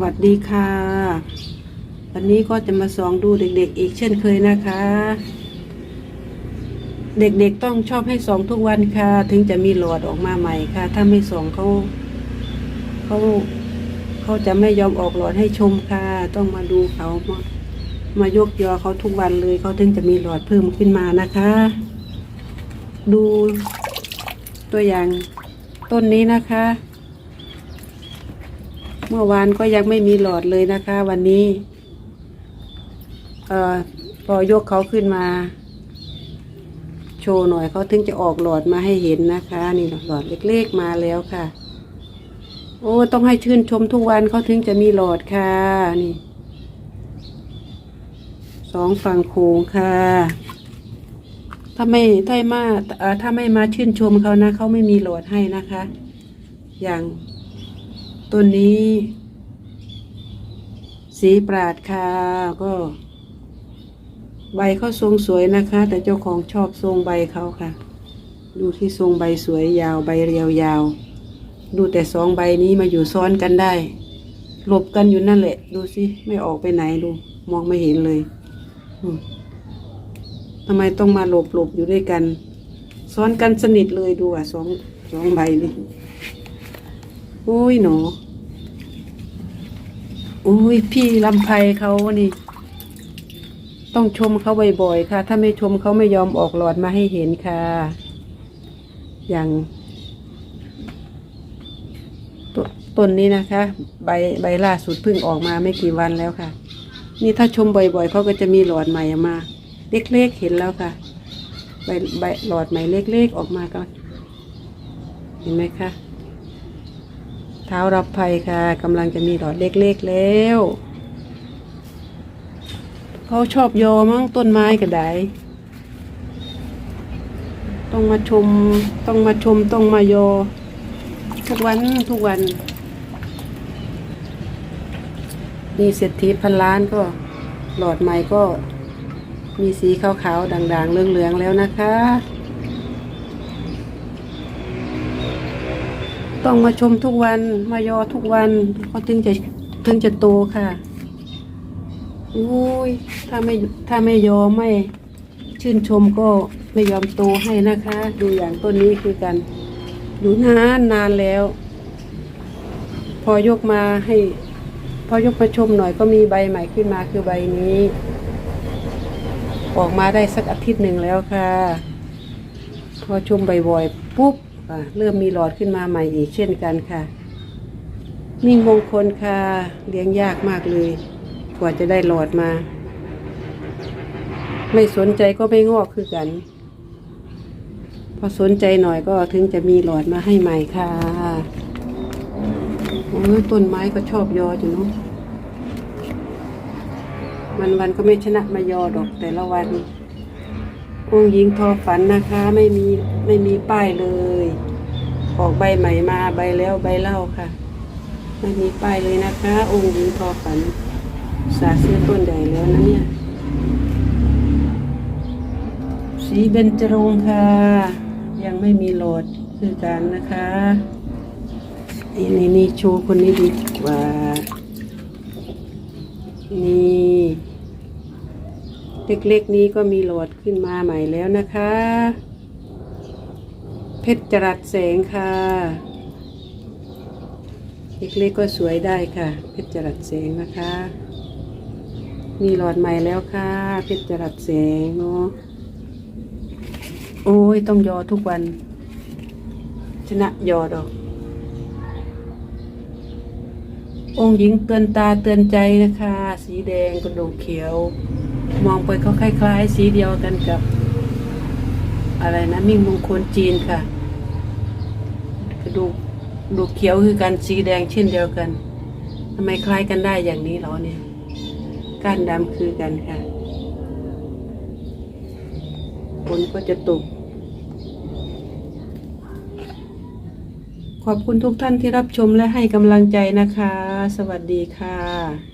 วัสดีค่ะ วันนี้ก็จะมาส่องดูเด็กๆ อีกเช่นเคยนะคะ เด็กๆต้องชอบให้ส่องทุกวันค่ะ ถึงจะมีหลอดออกมาใหม่ค่ะ ถ้าไม่ส่องเขาเขาเขาจะไม่ยอมออกหลอดให้ชมค่ะ ต้องมาดูเขามามายกยอเขาทุกวันเลยเขาถึงจะมีหลอดเพิ่มขึ้นมานะคะ ดูตัวอย่างต้นนี้นะคะ เมื่อวานก็ยังไม่มีหลอดเลยนะคะ วันนี้เอ่อพอยกเขาขึ้นมา โชว์หน่อยเขาถึงจะออกหลอดมาให้เห็นนะคะ นี่หลอดเล็กๆมาแล้วค่ะ โอ้ต้องให้ชื่นชมทุกวันเขาถึงจะมีหลอดค่ะ นี่สองฝั่งโค้งค่ะ ถ้าไม่ถ้าไม่มาถ้าไม่มาชื่นชมเขานะเขาไม่มีหลอดให้นะคะ อย่าง ต้นนี้ สีปราดค่ะก็ ใบเขาทรงสวยนะคะ แต่เจ้าของชอบทรงใบเขาค่ะ ดูที่ทรงใบสวยยาวใบเรียวยาว ดูแต่สองใบนี้มาอยู่ซ้อนกันได้หลบกันอยู่นั่นแหละ ดูสิ ไม่ออกไปไหนดู มองไม่เห็นเลยทำไมต้องมาหลบหลบอยู่ด้วยกัน ซ้อนกันสนิทเลยดูอะสองสองใบนี่ อ้ยหนอโอ้ยพี่ลำไพเขานี่ ต้องชมเขาบ่อยๆค่ะ ถ้าไม่ชมเขาไม่ยอมออกหลอดมาให้เห็นค่ะ อย่างตต้นนี้นะคะ ใบใบล่าสุดเพิ่งออกมาไม่กี่วันแล้วค่ะ นี่ถ้าชมบ่อยๆเขาก็จะมีหลอดใหม่มา เล็กๆเห็นแล้วค่ะ ใบใบหลอดใหม่เล็กๆออกมาก็เห็นไหมคะ เท้ารับภัยค่ะกำลังจะมีหลอดเล็กๆแล้วเขาชอบโยมั้งต้นไม้ก็ได้ต้องมาชมต้องมาชมต้องมาโยทุกวันทุกวัน นี่เศรษฐีพันล้านก็หลอดใหม่ก็มีสีขาวๆด่างๆเหลืองๆแล้วนะคะ ต้องมาชมทุกวันมายอทุกวันเขาถึงจะถึงจะโตค่ะอุ้ยถ้าไม่ถ้าไม่ยอมไม่ชื่นชมก็ไม่ยอมโตให้นะคะ ดูอย่างต้นนี้คือกัน ดูนานนานแล้ว พอยกมาให้ พอยกมาชมหน่อยก็มีใบใหม่ขึ้นมาคือใบนี้ ออกมาได้สักอาทิตย์หนึ่งแล้วค่ะ พอชมบ่อยๆปุ๊บ เริ่มมีหลอดขึ้นมาใหม่อีกเช่นกันค่ะ มิ่งมงคลค่ะ เลี้ยงยากมากเลย กว่าจะได้หลอดมา ไม่สนใจก็ไม่งอกคือกัน พอสนใจหน่อยก็ถึงจะมีหลอดมาให้ใหม่ค่ะโอ้ต้นไม้ก็ชอบยออยู่เนาะวันวันก็ไม่ชนะมายอดอกแต่ละวัน องหญิงทอฝันนะคะ ไม่มีไม่มีป้ายเลย ออกใบใหม่มาใบแล้วใบเล่าค่ะ ไม่มีป้ายเลยนะคะ องค์หญิงทอฝัน สาซื้อต้นใหญ่แล้วนะเนี่ย สีเบญจรงค์ค่ะ ยังไม่มีโหลดคือกันนะคะนี่นี่นี่โชว์คนนี้ดีกว่า นี่ เล็กๆนี้ก็มีโหลดขึ้นมาใหม่แล้วนะคะ เพชรจรัสแสงค่ะ เล็กๆก็สวยได้ค่ะ เพชรจรัสแสงนะคะ มีหลอดใหม่แล้วค่ะ เพชรจรัสแสงเนาะโอ้ยต้องยอทุกวัน ชนะยอดอก องค์หญิงเตือนตาเตือนใจนะคะ สีแดงกระดูกเขียว มองไปเขาคล้าย ๆ สีเดียวกันกับ อะไรนะมิ่งมงคลจีนค่ะกระดูกดูเขียวคือกันสีแดงเช่นเดียวกันทำไมคล้ายกันได้อย่างนี้หรอเนี่ยก้านดำคือกันค่ะฝนก็จะตกขอบคุณทุกท่านที่รับชมและให้กำลังใจนะคะ สวัสดีค่ะ